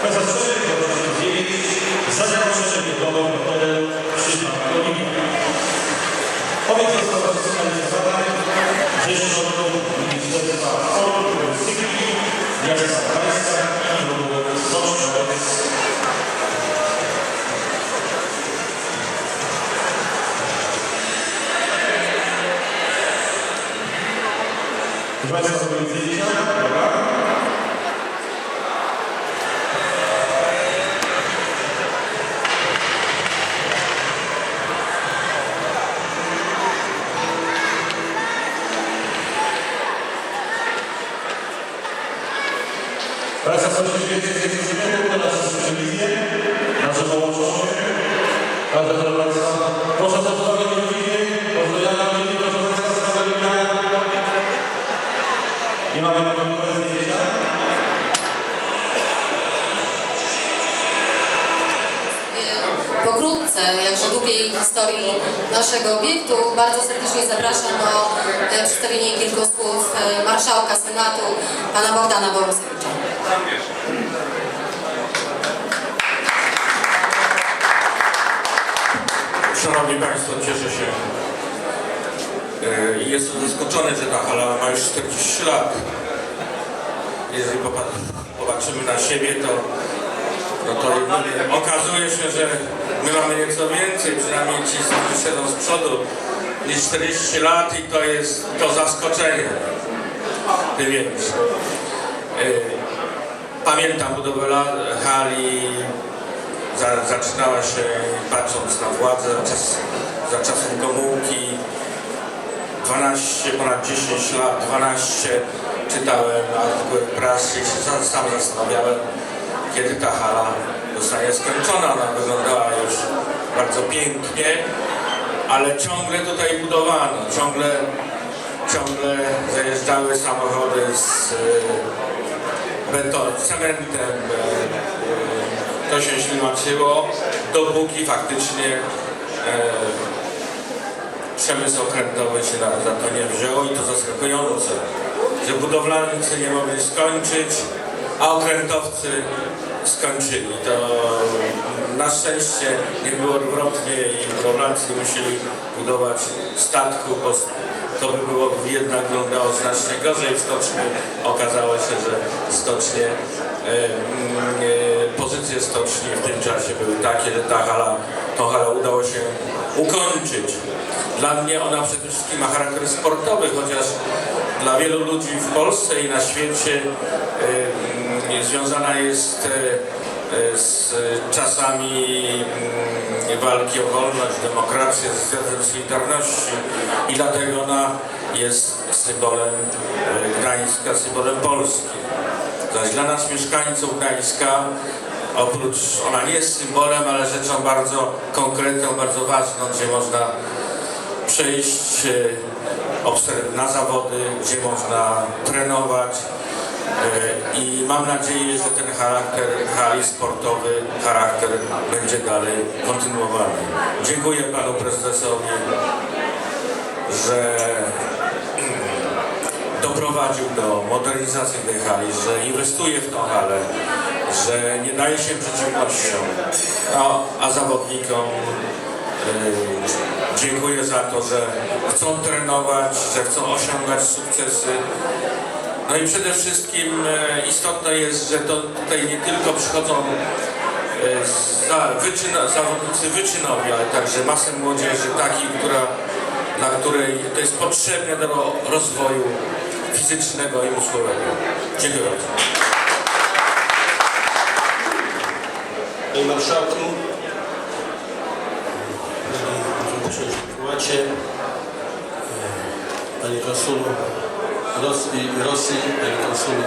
Prezes zagrożenie do modelu przyjmowania Powiedz o stowarzyszeniu zadań Rzeczniku Ministerstwa Sportu, Turystyki, Miasta Jak coś więcej z tej strony, to nas telewizję, nasze połączenie. Każda telewizja. Proszę o pozwolenie telewizji, pozwolenia telewizji, proszę Państwa, z telewizji. Nie mamy z zdjęcia. Pokrótce, jakże długiej historii naszego obiektu, bardzo serdecznie zapraszam do e, przedstawienia kilku słów e, marszałka Senatu, pana Bogdana Borusewicza. Szanowni Państwo, cieszę się i jestem zaskoczony, że ta hala ma już 40 lat. Jeżeli popa- popatrzymy na siebie, to, no to okazuje się, że my mamy nieco więcej, przynajmniej ci, którzy siedzą z przodu, niż 40 lat i to jest to zaskoczenie. Tym większe. E, Pamiętam budowę hali za, zaczynała się patrząc na władzę za, czas, za czasów Gomułki 12, ponad 10 lat, 12 czytałem artykuły w prasie i się sam zastanawiałem kiedy ta hala zostanie skończona. Ona wyglądała już bardzo pięknie, ale ciągle tutaj budowano, ciągle, ciągle zajeżdżały samochody z e, beton, cementem, e, to się ślimaczyło, dopóki faktycznie e, przemysł okrętowy się na, za to nie wziął i to zaskakujące, że budowlańcy nie mogli skończyć, a okrętowcy skończyli. To na szczęście nie było odwrotnie i budowlańcy musieli budować statku, bo to by było jednak wyglądało znacznie gorzej w stoczni. Okazało się, że stocznie, e, pozycje stoczni w tym czasie były takie, że ta hala, tą halę udało się ukończyć. Dla mnie ona przede wszystkim ma charakter sportowy, chociaż dla wielu ludzi w Polsce i na świecie mm, związana jest e, z czasami mm, walki o wolność, demokrację, z Związkiem Solidarności i dlatego ona jest symbolem e, Gdańska, symbolem Polski. Zaś dla nas mieszkańców Gdańska oprócz ona nie jest symbolem, ale rzeczą bardzo konkretną, bardzo ważną, gdzie można przejść e, na zawody, gdzie można trenować e, i mam nadzieję, że ten charakter hali sportowy, charakter będzie dalej kontynuowany. Dziękuję panu prezesowi, że doprowadził do modernizacji tej hali, że inwestuje w tą halę, że nie daje się przeciwnościom, no, a zawodnikom Yy, Dziękuję za to, że chcą trenować, że chcą osiągać sukcesy. No i przede wszystkim e, istotne jest, że to tutaj nie tylko przychodzą e, za, wyczyna, zawodnicy wyczynowi, ale także masę młodzieży takiej, która, dla której to jest potrzebne do rozwoju fizycznego i umysłowego. Dziękuję bardzo. Panie Marszałku, dyplomacie, e, panie konsulu Rosji, Rosji panie konsulu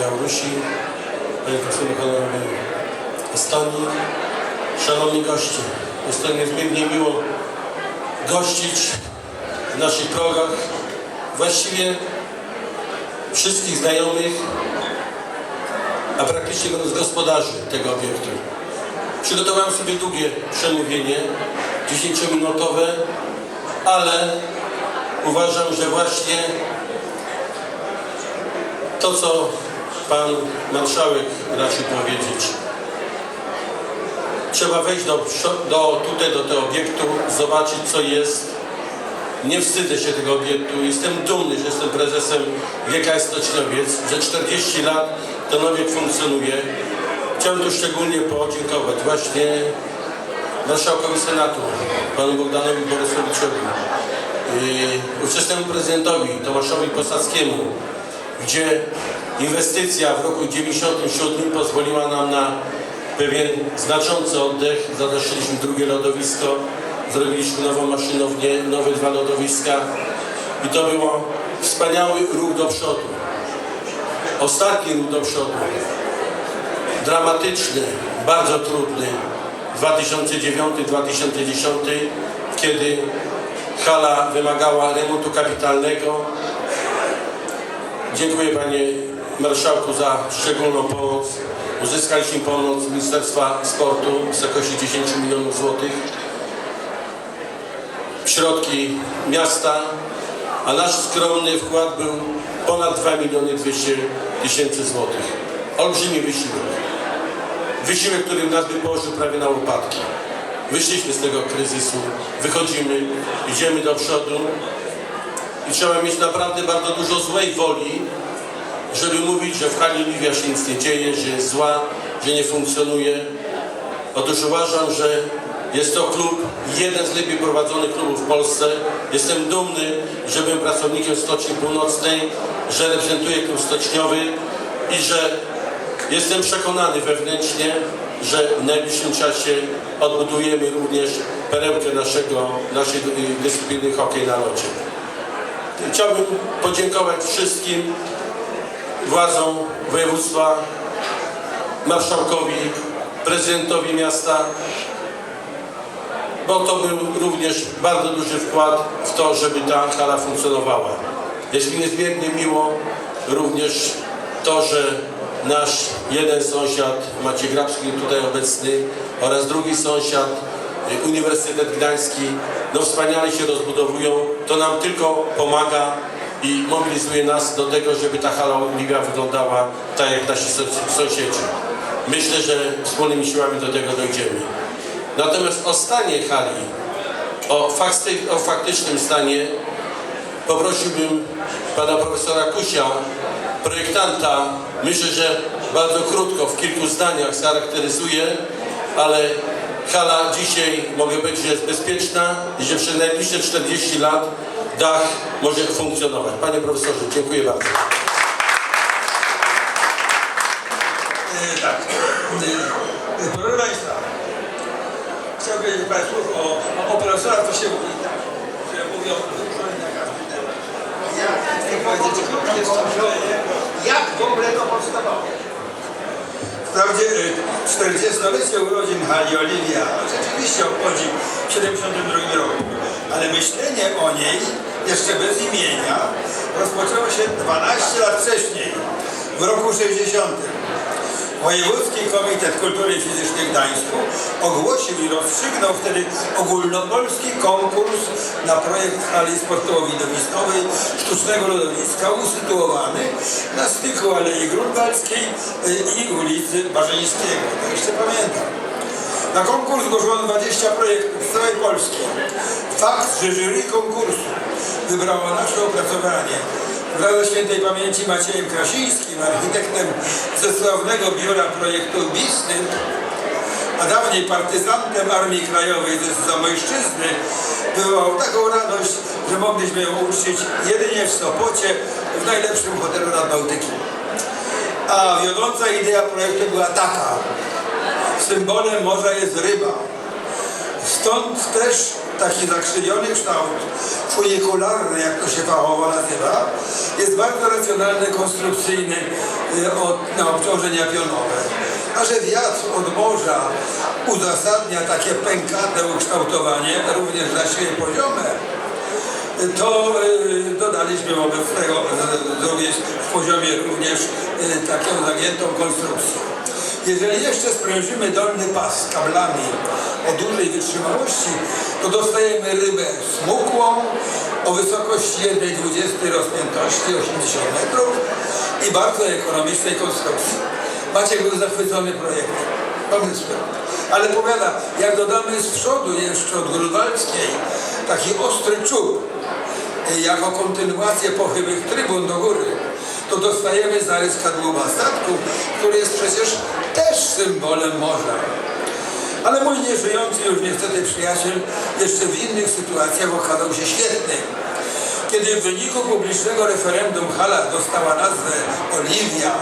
Białorusi, panie konsulu honorowy Estonii, szanowni goście. Jest to niezmiernie miło gościć w naszych progach właściwie wszystkich znajomych, a praktycznie mówiąc gospodarzy tego obiektu. Przygotowałem sobie długie przemówienie, 10-minutowe, ale uważam, że właśnie to, co pan marszałek raczył powiedzieć, trzeba wejść do, do, tutaj, do tego obiektu, zobaczyć, co jest. Nie wstydzę się tego obiektu. Jestem dumny, że jestem prezesem Wieka Stoczniowiec, że 40 lat ten obiekt funkcjonuje. Chciałbym tu szczególnie podziękować właśnie marszałkowi Senatu, panu Bogdanowi Borysowiczowi, yy, ówczesnemu prezydentowi Tomaszowi Posadzkiemu, gdzie inwestycja w roku 97 pozwoliła nam na pewien znaczący oddech. Zadaszyliśmy drugie lodowisko, zrobiliśmy nową maszynownię, nowe dwa lodowiska i to było wspaniały ruch do przodu. Ostatni ruch do przodu dramatyczny, bardzo trudny 2009-2010, kiedy hala wymagała remontu kapitalnego. Dziękuję panie marszałku za szczególną pomoc. Uzyskaliśmy pomoc Ministerstwa Sportu w wysokości 10 milionów złotych. Środki miasta, a nasz skromny wkład był ponad 2 miliony 200 tysięcy złotych. Olbrzymi wysiłek. Wysiłek, który nas by prawie na łopatki. Wyszliśmy z tego kryzysu, wychodzimy, idziemy do przodu i trzeba mieć naprawdę bardzo dużo złej woli, żeby mówić, że w hali Liwia się nic nie dzieje, że jest zła, że nie funkcjonuje. Otóż uważam, że jest to klub, jeden z lepiej prowadzonych klubów w Polsce. Jestem dumny, że byłem pracownikiem Stoczni Północnej, że reprezentuję klub stoczniowy i że jestem przekonany wewnętrznie, że w najbliższym czasie odbudujemy również perełkę naszego, naszej y, dyscypliny hokej na lodzie. Chciałbym podziękować wszystkim władzom województwa, marszałkowi, prezydentowi miasta, bo to był również bardzo duży wkład w to, żeby ta hala funkcjonowała. Jest mi niezmiernie miło również to, że nasz jeden sąsiad, Maciej Grabski tutaj obecny oraz drugi sąsiad, y, Uniwersytet Gdański, no wspaniale się rozbudowują. To nam tylko pomaga i mobilizuje nas do tego, żeby ta hala Oliwia wyglądała tak jak nasi sąs- sąsiedzi. Myślę, że wspólnymi siłami do tego dojdziemy. Natomiast o stanie hali, o, fakty, o faktycznym stanie poprosiłbym pana profesora Kusia, projektanta. Myślę, że bardzo krótko, w kilku zdaniach charakteryzuje, ale hala dzisiaj mogę powiedzieć, jest bezpieczna i że przez najbliższe 40 lat dach może funkcjonować. Panie profesorze, dziękuję bardzo. E, Tak. E, Proszę Państwa, chciałbym powiedzieć parę słów o, o profesorach, to się mówi tak, że mówią na każdy temat. Jak w ogóle to powstawało. Wprawdzie e, 40-lecie urodzin Hali Oliwia rzeczywiście obchodzi w 72 roku, ale myślenie o niej jeszcze bez imienia rozpoczęło się 12 lat wcześniej, w roku 60. Wojewódzki Komitet Kultury Fizycznej w Gdańsku ogłosił i rozstrzygnął wtedy ogólnopolski konkurs na projekt hali sportowo-widowiskowej sztucznego lodowiska usytuowany na styku Alei Grunwaldzkiej y, i ulicy Barzyńskiego. To jeszcze pamiętam. Na konkurs zgłoszono 20 projektów z całej Polski. Fakt, że jury konkursu wybrało nasze opracowanie ze świętej pamięci Maciejem Krasińskim, architektem ze sławnego biura projektu BISNY, a dawniej partyzantem Armii Krajowej ze Zamojszczyzny, wywołał taką radość, że mogliśmy ją uczcić jedynie w Sopocie, w najlepszym hotelu nad Bałtykiem. A wiodąca idea projektu była taka. Symbolem morza jest ryba. Stąd też taki zakrzywiony kształt, funikularny, jak to się fachowo nazywa, jest bardzo racjonalny, konstrukcyjny y, od, na obciążenia pionowe. A że wiatr od morza uzasadnia takie pękate ukształtowanie, również na siły poziome, to y, dodaliśmy wobec tego y, również w poziomie również y, taką zagiętą konstrukcję. Jeżeli jeszcze sprężymy dolny pas kablami o dużej wytrzymałości, to dostajemy rybę smukłą o wysokości 1,20 rozpiętości 80 metrów i bardzo ekonomicznej konstrukcji. Maciek był zachwycony projektem, pomysłem. Ale powiada, jak dodamy z przodu jeszcze od Grunwaldzkiej taki ostry czub, y, jako kontynuację pochyłych trybun do góry, to dostajemy zarys kadłuba statku, który jest przecież też symbolem morza. Ale mój nieżyjący już niestety przyjaciel jeszcze w innych sytuacjach okazał się świetny. Kiedy w wyniku publicznego referendum hala dostała nazwę Oliwia,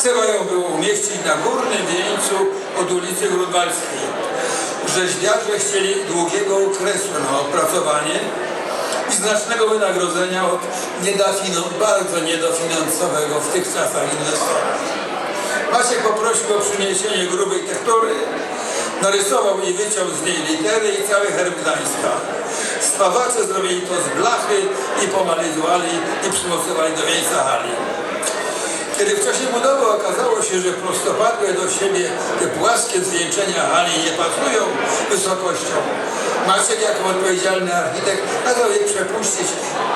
trzeba ją było umieścić na górnym wieńcu od ulicy Grunwaldzkiej. Rzeźbiarze chcieli długiego okresu na opracowanie znacznego wynagrodzenia od niedofino- bardzo niedofinansowego w tych czasach inwestora. Maciek poprosił o przyniesienie grubej tektury, narysował i wyciął z niej litery i cały herb Gdańska. Spawacze zrobili to z blachy i pomalizowali i przymocowali do miejsca hali. Kiedy w czasie budowy okazało się, że prostopadłe do siebie te płaskie zwieńczenia hali nie pasują wysokością, Maciek jako odpowiedzialny architekt kazał je przepuścić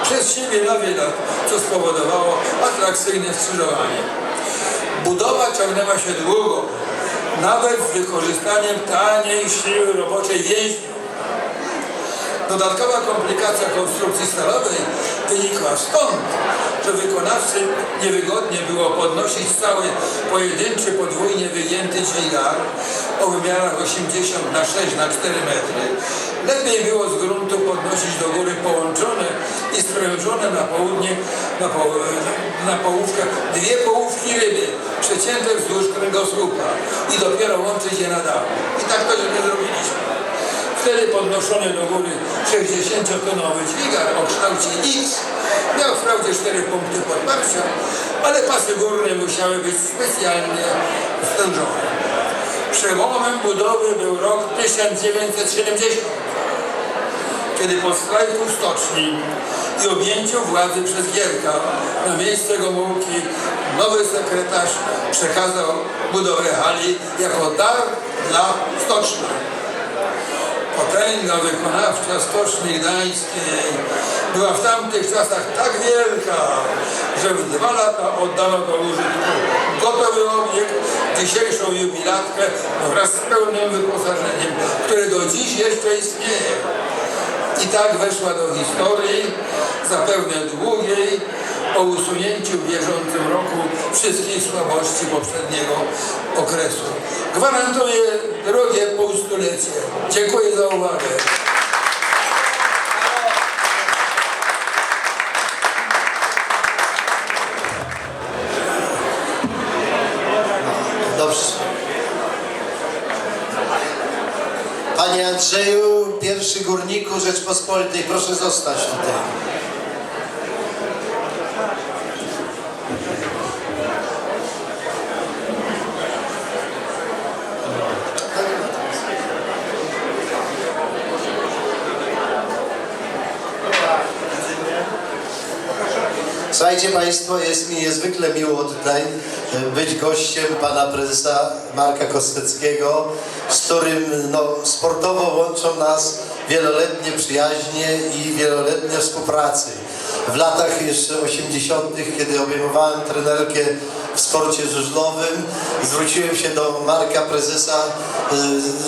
przez siebie na wylot, co spowodowało atrakcyjne skrzyżowanie. Budowa ciągnęła się długo, nawet z wykorzystaniem taniej siły roboczej więźniów. Dodatkowa komplikacja konstrukcji stalowej wynikła stąd, że wykonawcy niewygodnie było podnosić cały pojedynczy, podwójnie wygięty dźwigar o wymiarach 80 na 6 na 4 metry. Lepiej było z gruntu podnosić do góry połączone i sprężone na południe, na, po, na połówkach dwie połówki ryby przecięte wzdłuż kręgosłupa i dopiero łączyć je na dachu. I tak to żeśmy zrobiliśmy. Wtedy podnoszony do góry 60-tonowy dźwigar o kształcie X miał wprawdzie 4 punkty podparcia, ale pasy górne musiały być specjalnie stężone. Przełomem budowy był rok 1970, kiedy po strajku stoczni i objęciu władzy przez Gierka na miejsce Gomułki nowy sekretarz przekazał budowę hali jako dar dla stoczni potęga wykonawcza Stoczni Gdańskiej była w tamtych czasach tak wielka, że w dwa lata oddano do użytku gotowy obiekt, dzisiejszą jubilatkę wraz z pełnym wyposażeniem, które do dziś jeszcze istnieje. I tak weszła do historii, zapewne długiej, po usunięciu w bieżącym roku wszystkich słabości poprzedniego okresu. Gwarantuję drogie półstulecie. Dziękuję za uwagę. Dobrze. Panie Andrzeju, pierwszy górniku Rzeczpospolitej, proszę zostać tutaj. Słuchajcie Państwo, jest mi niezwykle miło tutaj e, być gościem pana prezesa Marka Kosteckiego, z którym no, sportowo łączą nas wieloletnie przyjaźnie i wieloletnie współpracy. W latach jeszcze 80., kiedy obejmowałem trenerkę w sporcie żużlowym, zwróciłem się do Marka prezesa e,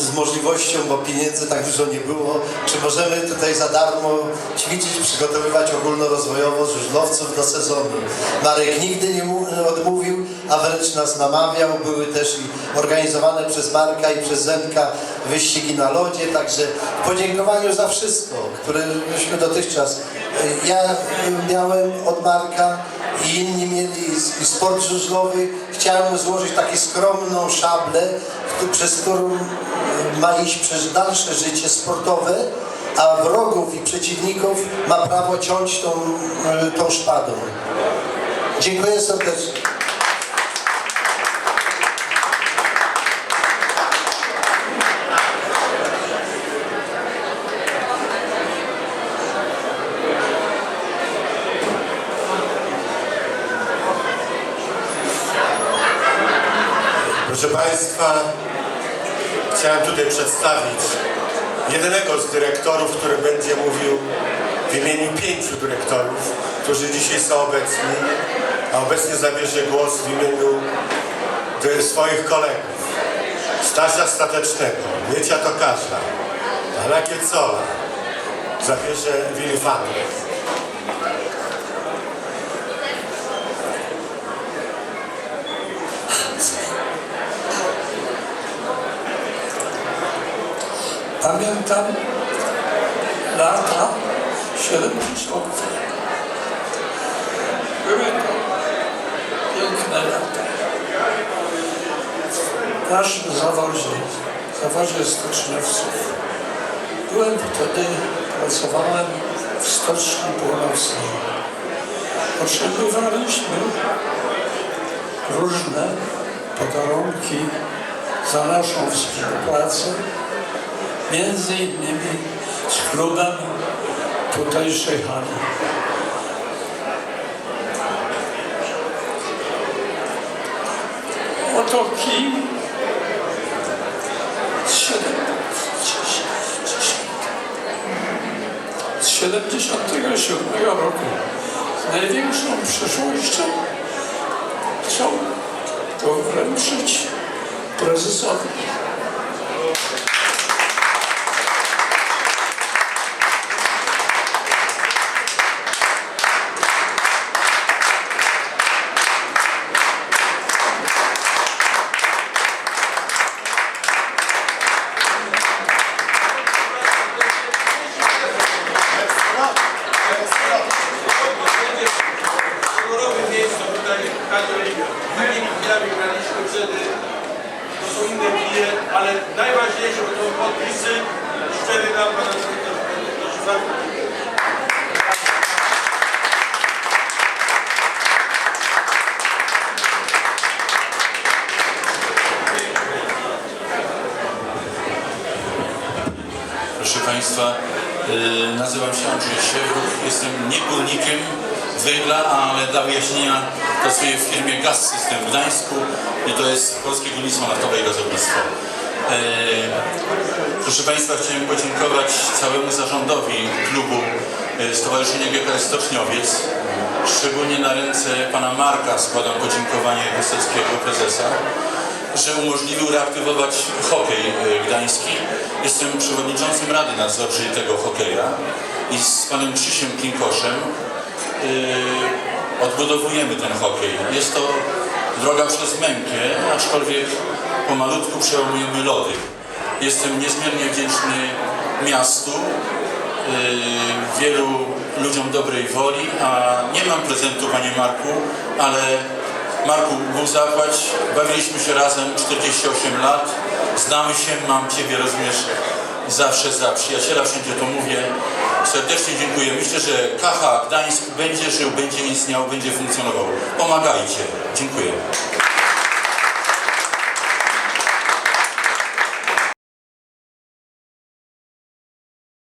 z możliwością, bo pieniędzy tak dużo nie było, czy możemy tutaj za darmo ćwiczyć, przygotowywać ogólnorozwojowo żużlowców do sezonu. Marek nigdy nie odmówił, a wręcz nas namawiał. Były też i organizowane przez Marka i przez Zenka wyścigi na lodzie, także w podziękowaniu za wszystko, które myśmy dotychczas ja miałem od Marka i inni mieli sport żużlowy. Chciałem złożyć taką skromną szablę, przez którą e, ma iść przez dalsze życie sportowe a wrogów i przeciwników ma prawo ciąć tą, e, tą szpadą. Dziękuję serdecznie. Proszę Państwa, chciałem tutaj przedstawić jedynego z dyrektorów, który będzie mówił w imieniu pięciu dyrektorów, którzy dzisiaj są obecni, a obecnie zabierze głos w imieniu swoich kolegów. Stasia Statecznego, Miecia Tokarza, Pana Kiecola, zabierze Willy Pamiętam lata 70. Były to piękne lata. W naszym zawodzie, zawodzie stoczniowców, byłem wtedy, pracowałem w Stoczni Północnej. Otrzymywaliśmy różne podarunki za naszą współpracę między innymi z klubem tutejszej hali. Oto kim z 77 roku największą przyszłością chciał to wręczyć prezesowi. Jestem nie górnikiem węgla, ale dla wyjaśnienia pracuję w firmie Gaz System w Gdańsku i to jest Polskie Górnictwo Naftowe i Gazownictwo. Y, Proszę Państwa, chciałem podziękować całemu zarządowi klubu y, Stowarzyszenia GKS Stoczniowiec. Szczególnie na ręce pana Marka składam podziękowanie Kosteckiego prezesa że umożliwił reaktywować hokej y, gdański. Jestem przewodniczącym Rady Nadzorczej tego hokeja i z panem Krzysiem Klinkoszem y, odbudowujemy ten hokej. Jest to droga przez mękę, aczkolwiek pomalutku przełamujemy lody. Jestem niezmiernie wdzięczny miastu, y, wielu ludziom dobrej woli, a nie mam prezentu, panie Marku, ale Marku, Bóg zapłać, bawiliśmy się razem 48 lat, znamy się, mam Ciebie, rozumiesz, zawsze za przyjaciela, wszędzie to mówię. Serdecznie dziękuję. Myślę, że KH Gdańsk będzie żył, będzie istniał, będzie funkcjonował. Pomagajcie. Dziękuję.